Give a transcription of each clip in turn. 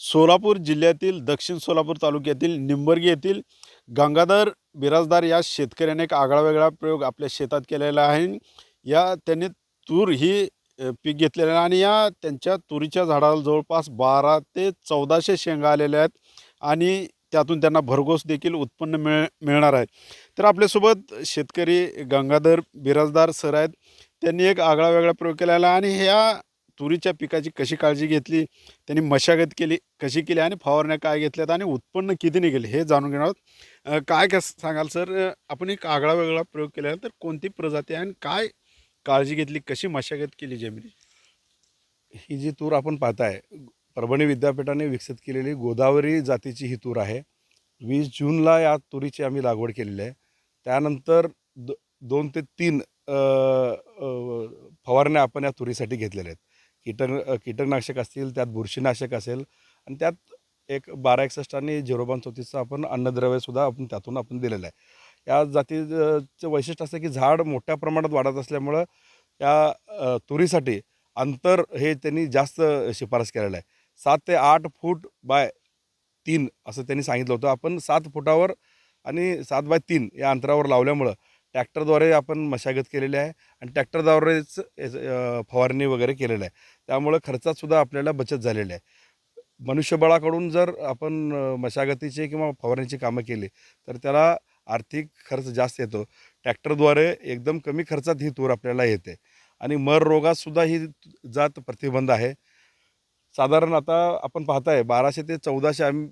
सोलापूर जिल्ह्यातील दक्षिण सोलापूर तालुक्यातील निंबर्गी येथील गंगाधर बिराजदार या शेतकऱ्याने एक आगळा वेगळा प्रयोग आपल्या शेतात केलेला आहे. या त्यांनी तूर ही पीक घेतलेलं आहे आणि या त्यांच्या तुरीच्या झाडाला जवळपास बारा ते चौदाशे शेंगा आलेल्या आहेत आणि त्यातून त्यांना भरघोस देखील उत्पन्न मिळ मिळणार आहे. तर आपल्यासोबत शेतकरी गंगाधर बिराजदार सर आहेत. त्यांनी एक आगळा वेगळा प्रयोग केलेला आहे आणि ह्या तुरीच्या पिकाची कशी काळजी घेतली त्यांनी मशागत केली कशी केली आणि फवारण्या काय घेतल्यात आणि उत्पन्न किती निघेल हे जाणून घेणार आहोत. काय कसं सांगाल सर? आपण एक आगळा वेगळा प्रयोग केला तर कोणती प्रजाती आणि काय काळजी घेतली कशी मशागत केली जमिनी ही जी तूर आपण पाहताय परभणी विद्यापीठाने विकसित केलेली गोदावरी जातीची ही तूर आहे. वीस जूनला या तुरीची आम्ही लागवड केलेली आहे. त्यानंतर दो दोन ते तीन फवारण्या आपण या तुरीसाठी घेतलेल्या आहेत. कीटक कीटकनाशक असतील त्यात बुरशीनाशक असेल आणि त्यात एक बारा एकसष्ट आणि झिरो बावन चौतीसचं आपण अन्नद्रव्यसुद्धा आपण त्यातून आपण दिलेलं आहे. या जातीचं वैशिष्ट्य असं की झाड मोठ्या प्रमाणात वाढत असल्यामुळं या तुरीसाठी अंतर हे त्यांनी जास्त शिफारस केलेलं आहे. सात ते आठ फूट बाय तीन असं त्यांनी सांगितलं होतं. आपण सात फुटावर आणि सात बाय तीन या अंतरावर लावल्यामुळं ट्रॅक्टरद्वारे आपण मशागत केलेली आहे आणि ट्रॅक्टरद्वारेच याचं, फवारणी वगैरे केलेलं आहे. त्यामुळं खर्चातसुद्धा आपल्याला बचत झालेली आहे. मनुष्यबळाकडून जर आपण मशागतीचे किंवा फवारणीची कामं केली तर त्याला आर्थिक खर्च जास्त येतो. ट्रॅक्टरद्वारे एकदम कमी खर्चात ही तूर आपल्याला येते. आणि मर रोगातसुद्धा ही जात प्रतिबंध आहे. साधारण आता आपण पाहताय बाराशे ते चौदाशे आम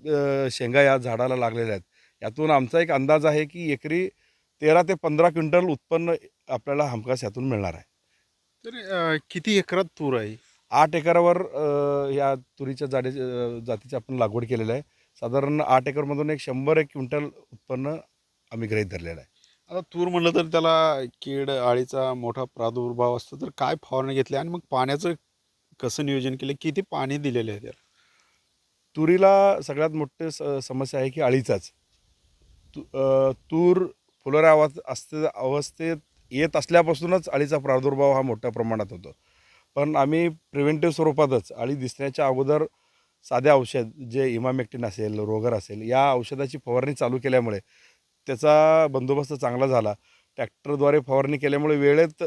शेंगा या झाडाला लागलेल्या आहेत. यातून आमचा एक अंदाज आहे की एकरी तेरा ते पंधरा क्विंटल उत्पन्न आपल्याला हमखास यातून मिळणार आहे. तर किती एकरात तूर आहे? आठ एकरावर या तुरीच्या जाडी जातीची आपण लागवड केलेलं आहे. साधारण आठ एकरमधून एक शंभर एक क्विंटल उत्पन्न आम्ही गृहीत धरलेलं आहे. आता तूर म्हणलं तर त्याला कीड आळीचा मोठा प्रादुर्भाव असतो तर काय फवारणी घेतली? आणि मग पाण्याचं कसं नियोजन केलं? किती पाणी दिलेलं आहे त्याला? तुरीला सगळ्यात मोठी स समस्या आहे की अळीचाच. तू तूर फुलोऱ्या अवस्थ असते अवस्थेत येत असल्यापासूनच अळीचा प्रादुर्भाव हा मोठ्या प्रमाणात होतो. पण आम्ही प्रिव्हेंटिव्ह स्वरूपातच अळी दिसण्याच्या अगोदर साध्या औषध जे इमामेक्टिन असेल रोगर असेल या औषधाची फवारणी चालू केल्यामुळे त्याचा बंदोबस्त चांगला झाला. ट्रॅक्टरद्वारे फवारणी केल्यामुळे वेळेत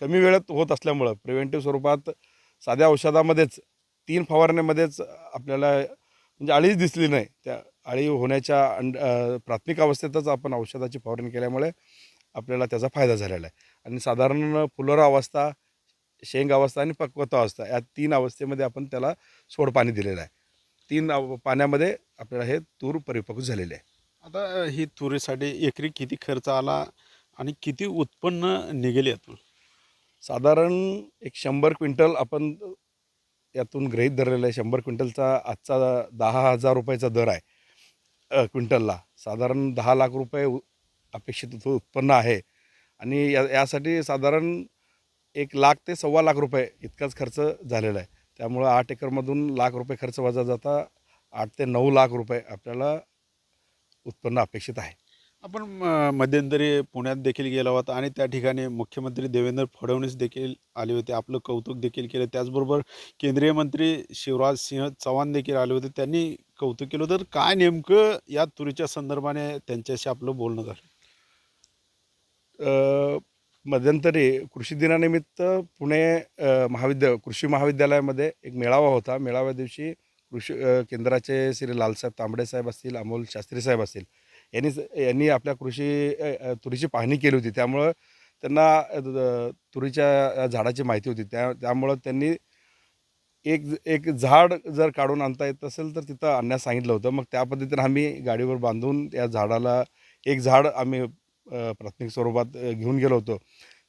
कमी वेळेत होत असल्यामुळं प्रिव्हेंटिव्ह स्वरूपात साध्या औषधामध्येच तीन फवारण्यामध्येच आपल्याला म्हणजे अळीच दिसली नाही त्या अळी होण्याच्या अंड प्राथमिक अवस्थेतच आपण औषधाची फवारणी केल्यामुळे आपल्याला त्याचा फायदा झालेला आहे. आणि साधारण फुलोरा अवस्था शेंग अवस्था आणि पक्वता अवस्था या तीन अवस्थेमध्ये आपण त्याला सोड पाणी दिलेलं आहे. तीन अव- पाण्यामध्ये आपल्याला हे तूर परिपक्व झालेले आहे. आता ही तुरीसाठी एकरी किती खर्च आला आणि किती उत्पन्न निघेल यातून? साधारण एक शंभर क्विंटल आपण यातून गृहीत धरलेलं आहे. शंभर क्विंटलचा आजचा दहा हजार रुपयाचा दर आहे. क्विंटलला. साधारण दहा लाख रुपये अपेक्षित उत्पन्न आहे. आणि या यासाठी साधारण एक लाख ते सव्वा लाख रुपये इतकाच खर्च झालेला आहे. त्यामुळं आठ एकरमधून लाख रुपये खर्च वजा जाता आठ ते नऊ लाख रुपये आपल्याला उत्पन्न अपेक्षित आहे. आपण मध्यंतरी पुण्यात देखील गेला होता आणि त्या ठिकाणी मुख्यमंत्री देवेंद्र फडणवीस देखील आले होते. आपलं कौतुक देखील केलं. त्याचबरोबर केंद्रीय मंत्री शिवराज सिंह चव्हाण देखील आले होते. त्यांनी कौतुक केलं तर काय नेमकं या तुरीच्या संदर्भाने त्यांच्याशी आपलं बोलणं झालं? मध्यंतरी कृषी दिनानिमित्त पुणे अ, महाविद्या कृषी महाविद्यालयामध्ये एक मेळावा होता. मेळाव्या दिवशी कृषी केंद्राचे श्री लालसाहेब तांबडे साहेब असतील अमोल शास्त्री साहेब असतील यांनी यांनी आपल्या कृषी तुरीची पाहणी केली होती. त्यामुळं त्यांना तुरीच्या झाडाची माहिती होती. त्या त्यामुळं त्यांनी एक एक झाड जर काढून आणता येत असेल तर तिथं आणण्यास सांगितलं होतं. मग त्या पद्धतीनं आम्ही गाडीवर बांधून त्या झाडाला एक झाड आम्ही प्राथमिक स्वरूपात घेऊन गेलो होतो.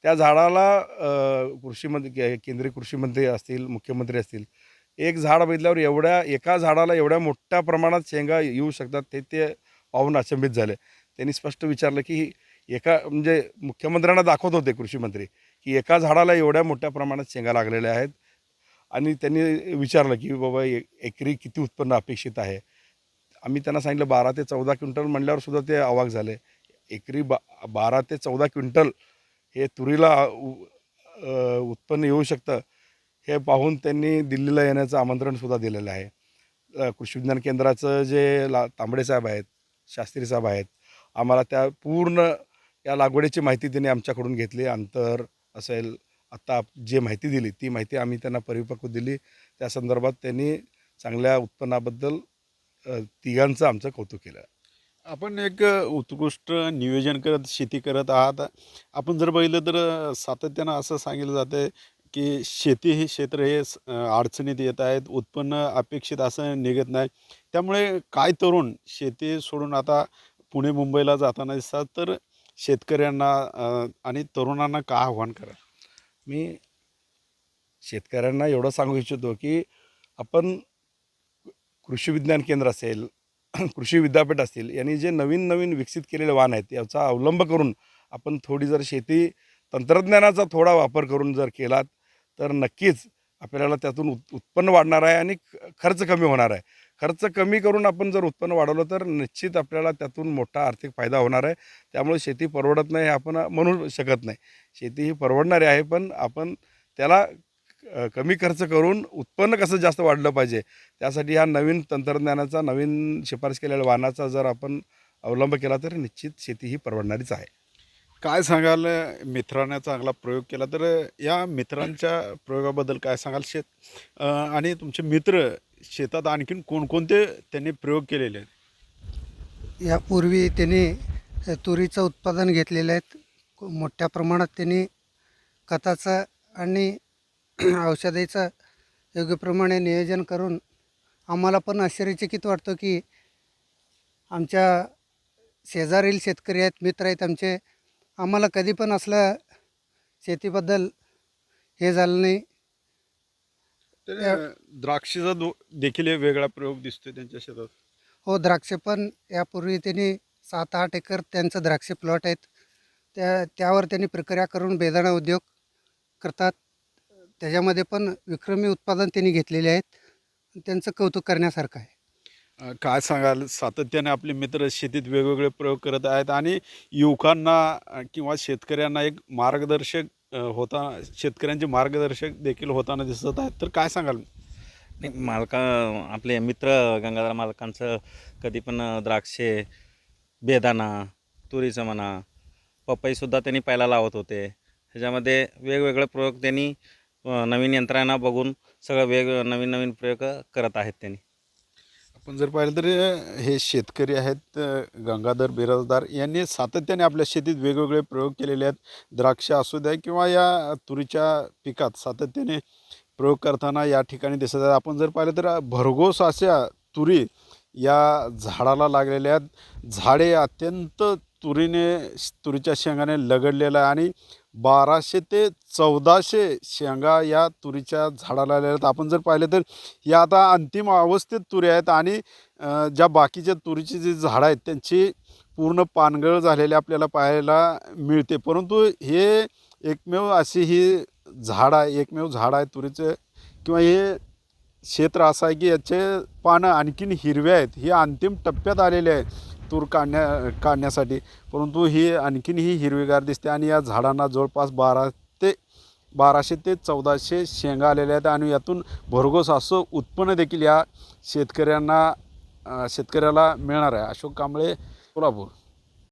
त्या झाडाला कृषीमध्ये के- केंद्रीय कृषी मंत्री असतील मुख्यमंत्री असतील एक झाड बघितल्यावर एवढ्या एका झाडाला एवढ्या मोठ्या प्रमाणात शेंगा येऊ शकतात ते ते पाहून अचंबित झाले. त्यांनी स्पष्ट विचारलं की एका म्हणजे मुख्यमंत्र्यांना दाखवत होते कृषी मंत्री की एका झाडाला एवढ्या मोठ्या प्रमाणात शेंगा लागलेल्या आहेत. आणि त्यांनी विचारलं की बाबा ए- एकरी किती उत्पन्न अपेक्षित आहे? आम्ही त्यांना सांगितलं बारा ते चौदा क्विंटल म्हणल्यावर सुद्धा ते अवाक झाले. एकरी बा बारा ते चौदा क्विंटल हे तुरीला उ- उत्पन्न येऊ शकतं. हे पाहून त्यांनी दिल्लीला येण्याचं आमंत्रणसुद्धा दिलेलं आहे. कृषी विज्ञान केंद्राचं जे ला तांबडे साहेब आहेत शास्त्री साहेब आहेत. आम्हाला त्या पूर्ण या लागवडीची माहिती त्यांनी आमच्याकडून घेतली. अंतर असेल आत्ता जे माहिती दिली ती माहिती आम्ही त्यांना परिपक्व दिली. त्या संदर्भात त्यांनी चांगल्या उत्पन्नाबद्दल तिघांचं आमचं कौतुक केलं. आपण एक उत्कृष्ट नियोजन करत शेती करत आहात. आपण जर बघितलं तर सातत्यानं असं सांगितलं जातं की शेती हे क्षेत्र हे अडचणीत येत आहेत उत्पन्न अपेक्षित असं निघत नाही. त्यामुळे काय तरुण शेती सोडून आता पुणे मुंबईला जाताना दिसतात तर शेतकऱ्यांना आणि तरुणांना काय आव्हान करा मी शेतकऱ्यांना एवढं सांगू इच्छितो की आपण कृषी विज्ञान केंद्र असेल कृषी विद्यापीठ असतील यांनी जे नवीन नवीन विकसित केलेले वाहन आहेत याचा अवलंब करून आपण थोडी जर शेती तंत्रज्ञानाचा थोडा वापर करून जर केलात तर नक्कीच आपल्याला त्यातून उत् उत्पन्न वाढणार आहे आणि खर्च कमी होणार आहे. खर्च कमी करून आपण जर उत्पन्न वाढवलं तर निश्चित आपल्याला त्यातून मोठा आर्थिक फायदा होणार आहे. त्यामुळे शेती परवडत नाही हे आपण म्हणू शकत नाही. शेती ही परवडणारी आहे पण आपण त्याला कमी खर्च करून उत्पन्न कसं जास्त वाढलं पाहिजे त्यासाठी ह्या नवीन तंत्रज्ञानाचा नवीन शिफारस केलेल्या वाहनाचा जर आपण अवलंब केला तर निश्चित शेती ही परवडणारीच आहे. काय सांगाल मित्राने चांगला प्रयोग केला? तर या मित्रांच्या प्रयोगाबद्दल काय सांगाल? शेत आणि तुमचे मित्र शेतात आणखीन कोणकोणते त्यांनी प्रयोग केलेले आहेत? यापूर्वी त्यांनी तुरीचं उत्पादन घेतलेलं आहेत. मोठ्या प्रमाणात त्यांनी खताचं आणि औषधाचं योग्यप्रमाणे नियोजन करून आम्हाला पण आश्चर्यचकित वाटतो की आमच्या शेजारील शेतकरी आहेत मित्र आहेत आमचे आम्हाला कधी पण असलं शेतीबद्दल हे झालं नाही. तर द्राक्षीचा दो देखील एक वेगळा प्रयोग दिसतोय त्यांच्या शेतात. हो द्राक्ष पण यापूर्वी त्यांनी सात आठ एकर त्यांचं द्राक्ष प्लॉट आहेत. त्या त्यावर त्यांनी प्रक्रिया करून बेदाणा उद्योग करतात. त्याच्यामध्ये पण विक्रमी उत्पादन त्यांनी घेतलेले आहेत. त्यांचं कौतुक करण्यासारखं आहे. काय सांगाल? सातत्याने आपले मित्र शेतीत वेगवेगळे प्रयोग करत आहेत आणि युवकांना किंवा शेतकऱ्यांना एक मार्गदर्शक होता शेतकऱ्यांचे मार्गदर्शक देखील होताना दिसत आहेत. तर काय सांगाल? नाही मालका आपले मित्र गंगाधर मालकांचं कधी पण द्राक्षे बेदाना तुरीचं म्हणा पपईसुद्धा त्यांनी पहिला लावत होते. ह्याच्यामध्ये वेगवेगळे प्रयोग त्यांनी नवीन यंत्रणा बघून सगळं वेग नवीन नवीन प्रयोग करत आहेत त्यांनी. आपण जर पाहिलं तर हे शेतकरी आहेत गंगाधर बिराजदार यांनी सातत्याने आपल्या शेतीत वेगवेगळे प्रयोग केलेले आहेत. द्राक्ष असू द्या किंवा या तुरीच्या पिकात सातत्याने प्रयोग करताना या ठिकाणी दिसत आहे आपण जर पाहिलं तर भरघोस अशा तुरी या झाडाला लागलेल्या आहेत. झाडे अत्यंत तुरीने तुरीच्या शेंगाने लगडलेलं आहे आणि बाराशे ते चौदाशे शेंगा या तुरीच्या झाडाला आलेल्या आहेत. आपण जर पाहिलं तर या आता अंतिम अवस्थेत तुरी आहेत आणि ज्या बाकीच्या तुरीची जी झाडं आहेत त्यांची पूर्ण पानगळ झालेली आपल्याला पाहायला मिळते. परंतु हे एकमेव अशी ही झाड आहे एकमेव झाड आहे तुरीचं किंवा हे क्षेत्र असं आहे की याचे पानं आणखीन हिरवे आहेत. हे अंतिम टप्प्यात आलेले आहे तूर काढण्या काढण्यासाठी. परंतु ही आणखीन ही हिरवीगार दिसते आणि या झाडांना जवळपास बारा ते बाराशे ते चौदाशे शेंगा आलेल्या आहेत आणि यातून भरघोस असं उत्पन्न देखील या शेतकऱ्यांना शेतकऱ्याला मिळणार आहे. अशोक कांबळे सोलापूर.